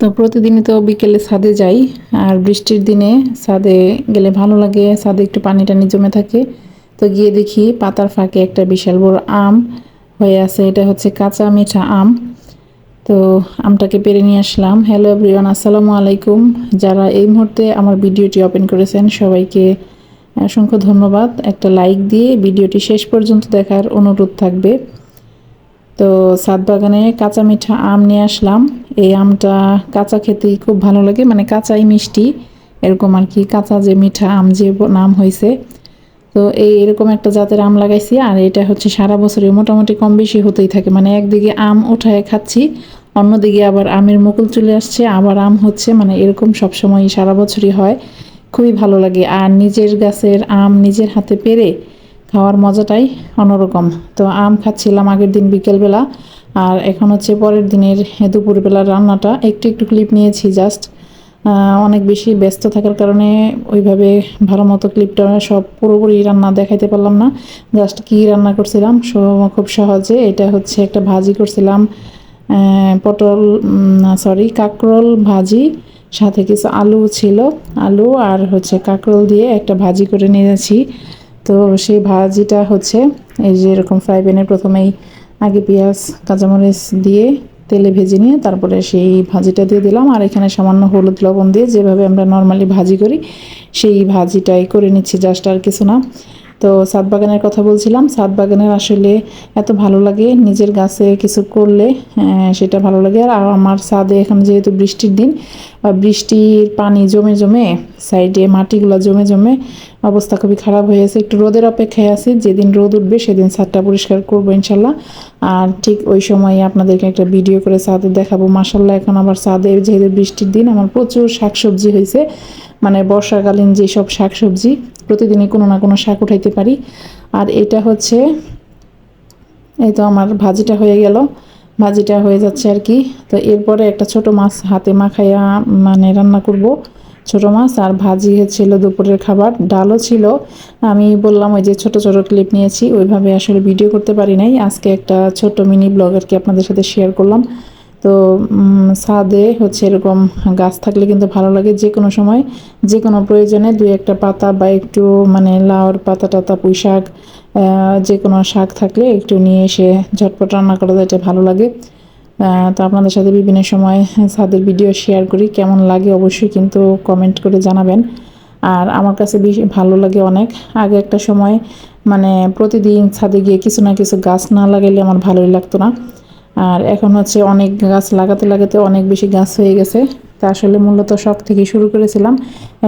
তো প্রতিদিনই তো বিকেলে ছাদে যাই, আর বৃষ্টির দিনে ছাদে গেলে ভালো লাগে, ছাদে একটু পানি টানি জমে থাকে। তো গিয়ে দেখি পাতার ফাঁকে একটা বিশাল বড় আম হয়ে আছে, এটা হচ্ছে কাঁচা মিঠা আম। তো আমটাকে পেরে নিয়ে আসলাম। হ্যালো এভরিওয়ান আসসালামু আলাইকুম। যারা এই মুহূর্তে আমার ভিডিওটি ওপেন করেছেন, সবাইকে অসংখ্য ধন্যবাদ। একটা লাইক দিয়ে ভিডিওটি শেষ পর্যন্ত দেখার অনুরোধ থাকবে। তো সাত বাগানে কাঁচা মিঠা আম নিয়ে আসলাম। এই আমটা কাঁচা খেতেই খুব ভালো লাগে। মানে কাঁচাই মিষ্টি। এরকম আর কি, কাঁচা যে মিঠা আম যে নাম হয়েছে তো এই এরকম একটা জাতের আম লাগাইছি আর এটা হচ্ছে সারা বছরে মোটামুটি কম বেশি হতেই থাকে। মানে একদিকে আম উঠায় খাচ্ছি, অন্যদিকে আবার আমের মুকুল চলে আসছে। আবার আম হচ্ছে মানে এরকম সবসময় সারা বছরই হয়। খুবই ভালো লাগে। আর নিজের গাছের আম নিজের হাতে পেরে খাওয়ার মজাটাই অন্যরকম। তো আম খাচ্ছিলাম আগের দিন বিকেলবেলা। আর এখন হচ্ছে পরের দিনের দুপুরবেলার রান্নাটা। একটু একটু ক্লিপ নিয়েছি জাস্ট অনেক বেশি ব্যস্ত থাকার কারণে ওইভাবে ভালো মতো ক্লিপটা সব পুরোপুরি রান্না দেখাইতে পারলাম না। জাস্ট কী রান্না করছিলাম খুব সহজে এটা হচ্ছে একটা ভাজি করছিলাম। পটল সরি কাঁকরোল ভাজি, সাথে কিছু আলু ছিল। আলু আর হচ্ছে কাঁকরোল দিয়ে একটা ভাজি করে নিয়েছি। তো সেই ভাজিটা হচ্ছে এই যে এরকম ফ্রাই প্যানে প্রথমেই আগে পেঁয়াজ, কাঁচামরিচ দিয়ে তেলে ভেজে নিয়ে তারপরে সেই ভাজিটা দিয়ে দিলাম। আর এখানে সামান্য হলুদ লবণ দিয়ে যেভাবে আমরা নর্মালি ভাজি করি, সেই ভাজিটাই করে নিচ্ছি। জাস্ট আর কিছু না। তো সাত বাগানের কথা বলছিলাম। সাত বাগানের আসলে এত ভালো লাগে, নিজের গাছে কিছু করলে সেটা ভালো লাগে। আর আমার ছাদে এখন যেহেতু বৃষ্টির দিন বৃষ্টির পানি জমে জমে, সাইডে মাটিগুলো জমে জমে অবস্থা খুবই খারাপ হয়ে গেছে একটু রোদের অপেক্ষায় আছি, যেদিন রোদ উঠবে সেদিন ছাদটা পরিষ্কার করব ইনশাল্লাহ। আর ঠিক ওই সময় আপনাদেরকে একটা ভিডিও করে ছাদে দেখাবো। মাসাল্লাহ এখন আবার ছাদে যেহেতু বৃষ্টির দিন, আমার প্রচুর শাকসবজি হয়েছে। মানে বর্ষাকালীন যেসব শাকসবজি, প্রতিদিনই কোনো না কোনো শাক উঠাইতে পারি। আর এটা হচ্ছে, এই তো আমার ভাজিটা হয়ে গেল। ভাজিটা হয়ে যাচ্ছে আর কি। তো এরপরে একটা ছোট মাছ হাতে মাখাইয়া মানে রান্না করব। ছোট মাছ আর ভাজি ছিল দুপুরের খাবার। ডালও ছিল। আমি বললাম ওই যে ছোট ছোট ক্লিপ নিয়েছি, ওইভাবে আসলে ভিডিও করতে পারি নাই। আজকে একটা ছোট মিনি ব্লগ আর কি আপনাদের সাথে শেয়ার করলাম। তো ছাদে হচ্ছে এরকম গাছ থাকলে কিন্তু ভালো লাগে যে কোনো সময়। যে কোনো প্রয়োজনে দুই একটা পাতা বা একটু মানে লাউর পাতা টাতা, পুঁই শাক যে কোনো শাক থাকলে একটু নিয়ে এসে ঝটপট রান্না করা যায়, এটা ভালো লাগে। তো আপনাদের সাথে বিভিন্ন সময় ছাদের ভিডিও শেয়ার করি, কেমন লাগে অবশ্যই কিন্তু কমেন্ট করে জানাবেন। আর আমার কাছে বেশি ভালো লাগে অনেক। আগে একটা সময় মানে প্রতিদিন ছাদে গিয়ে কিছু না কিছু গাছ না লাগাইলে আমার ভালোই লাগতো না। আর এখন হচ্ছে অনেক গাছ লাগাতে লাগাতে অনেক বেশি গাছ হয়ে গেছে। তা আসলে মূলত শখ থেকে শুরু করেছিলাম।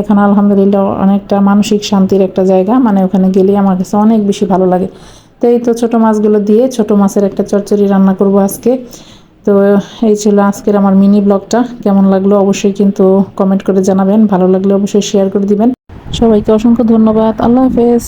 এখন আলহামদুলিল্লাহ অনেকটা মানসিক শান্তির একটা জায়গা মানে ওখানে গেলেই আমার কাছে অনেক বেশি ভালো লাগে। তো এই তো ছোটো মাছগুলো দিয়ে ছোট মাছের একটা চচ্চড়ি রান্না করব আজকে। তো এই ছিল আজকের আমার মিনি ব্লগটা। কেমন লাগল অবশ্যই কিন্তু কমেন্ট করে জানাবেন। ভালো লাগলে অবশ্যই শেয়ার করে দিবেন। সবাইকে অসংখ্য ধন্যবাদ। আল্লাহ হাফেজ।